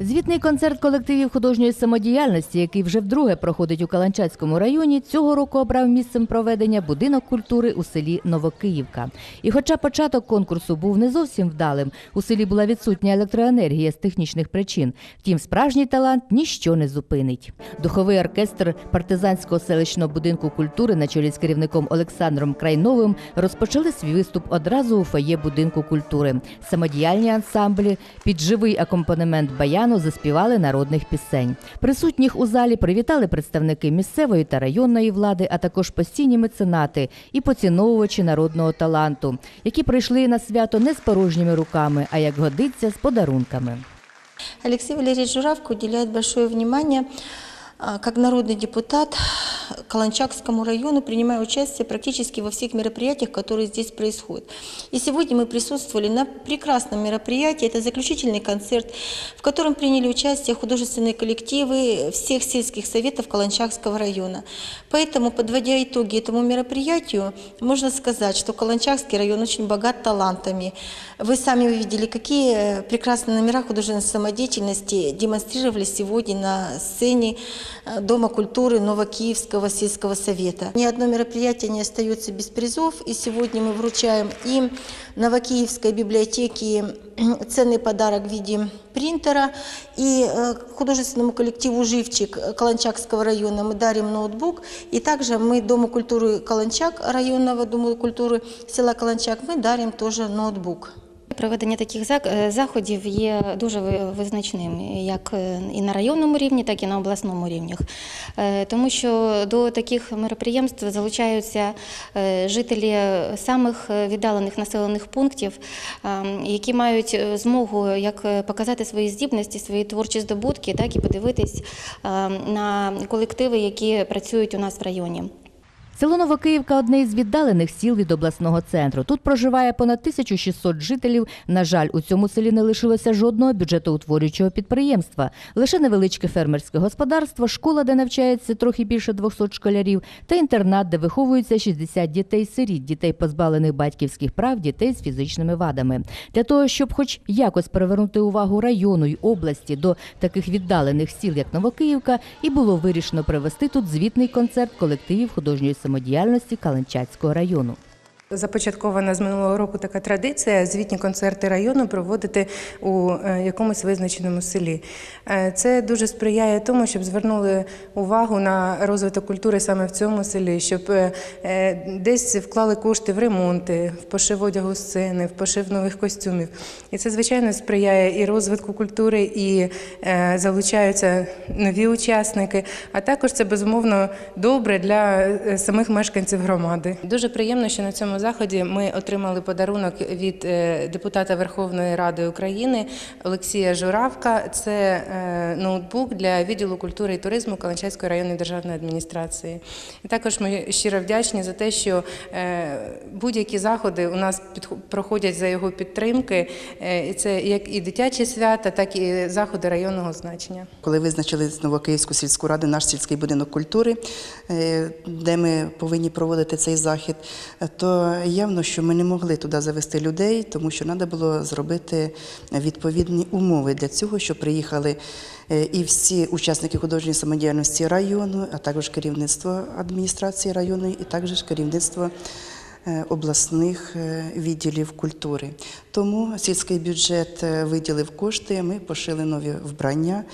Звітний концерт колективів художньої самодіяльності, який вже вдруге проходить у Каланчацькому районі, цього року обрав місцем проведення будинок культури у селі Новокиївка. І хоча початок конкурсу був не зовсім вдалим, у селі була відсутня електроенергія з технічних причин. Втім, справжній талант ніщо не зупинить. Духовий оркестр партизанського селищного будинку культури на чолі з керівником Олександром Крайновим розпочали свій виступ одразу у фоє будинку культури. Самодіяльні ансамблі під живий акомпанемент баяну заспівали народних пісень. Присутніх у залі привітали представники місцевої та районної влади, а також постійні меценати і поціновувачі народного таланту, які прийшли на свято не з порожніми руками, а як годиться з подарунками. Алексей Валерьевич Журавко уделяет большое внимание як как народный депутат Каланчакскому району, принимая участие практически во всех мероприятиях, которые здесь происходят. И сегодня мы присутствовали на прекрасном мероприятии. Это заключительный концерт, в котором приняли участие художественные коллективы всех сельских советов Каланчакского района. Поэтому, подводя итоги этому мероприятию, можно сказать, что Каланчакский район очень богат талантами. Вы сами увидели, какие прекрасные номера художественной самодеятельности демонстрировали сегодня на сцене Дома культуры Новокиевского сельского совета. Ни одно мероприятие не остается без призов, и сегодня мы вручаем им Новокиевской библиотеке ценный подарок в виде принтера и э, художественному коллективу «Живчик» Каланчакского района мы дарим ноутбук. И также мы Дому культуры Каланчак, районного Дому культуры села Каланчак, мы дарим тоже ноутбук. Проведення таких е, заходів є дуже визначним як е, і на районному рівні, так і на обласному рівнях. Е, Тому що до таких мероприємств залучаються жителі самих віддалених населених пунктів, які мають змогу як показати свої здібності, свої творчі здобутки, так і подивитись на колективи, які працюють у нас в районі. Село Новокиївка одне із віддалених сіл від обласного центру. Тут проживає понад 1600 жителів. На жаль, у цьому селі не лишилося жодного бюджетоутворюючого підприємства. Лише невеличке фермерське господарство, школа, де навчається трохи більше 200 школярів, та інтернат, де виховуються 60 дітей-сиріт, дітей, позбавлених батьківських прав, дітей з фізичними вадами. Для того, щоб хоч якось привернути увагу району й області до таких віддалених сіл, як Новокиївка, і було вирішено провести тут звітний концерт колективів художньої самодіяльності Каланчацького району. Започаткована з минулого року така традиція звітні концерти району проводити у е, якомусь визначеному селі. Е, Це дуже сприяє тому, щоб звернули увагу на розвиток культури саме в цьому селі, щоб е, десь вклали кошти в ремонти, в пошив одягу сцени, в пошив нових костюмів. І це, звичайно, сприяє і розвитку культури, і залучаються нові учасники. А також це безумовно добре для самих мешканців громади. Дуже приємно, що на цьому заході ми отримали подарунок від е, депутата Верховної Ради України Олексія Журавка. Це е, ноутбук для відділу культури і туризму Каланчайської районної державної адміністрації. І також ми щиро вдячні за те, що е, будь-які заходи у нас проходять за його підтримки. І це як і дитячі свята, так і заходи районного значення. Коли визначили Новокиївську сільську раду, наш сільський будинок культури, де ми повинні проводити цей захід, то явно, що ми не могли туди завести людей, тому що треба було зробити відповідні умови для цього, щоб приїхали е, і всі учасники художньої самодіяльності району, а також керівництво адміністрації району, і також керівництво обласних е, відділів культури. Тому сільський бюджет е, виділив кошти. Ми пошили нові вбрання,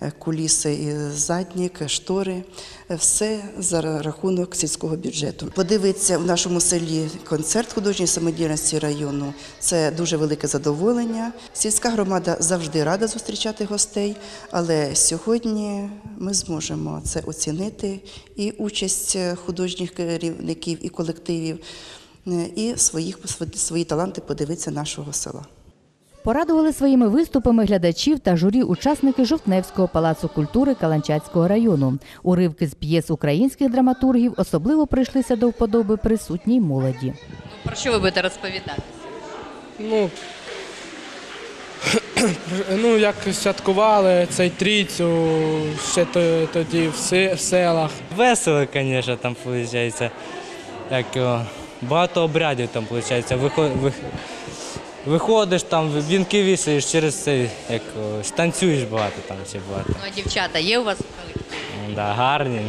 е, куліси і заднік, штори. Е, Все за рахунок сільського бюджету. Подивитися в нашому селі концерт художньої самодіяльності району. Це дуже велике задоволення. Сільська громада завжди рада зустрічати гостей, але сьогодні ми зможемо це оцінити і участь е, художніх керівників і колективів, е, і своїх свої таланти подивитися нашого села. Порадували своїми виступами глядачів та журі учасники Жовтневського палацу культури Каланчацького району. Уривки з п'єс українських драматургів особливо прийшлися до вподоби присутній молоді. Про що ви будете розповідати? Ну, ну, як святкували цей трійцю ще тоді в, в селах. Весело, звісно, там виходить. Як його, багато обрядів там виходить. Виходиш, там вінки вісиш через це, як танцюєш багато там ще багато. Ну, а дівчата є у вас? Да, гарні.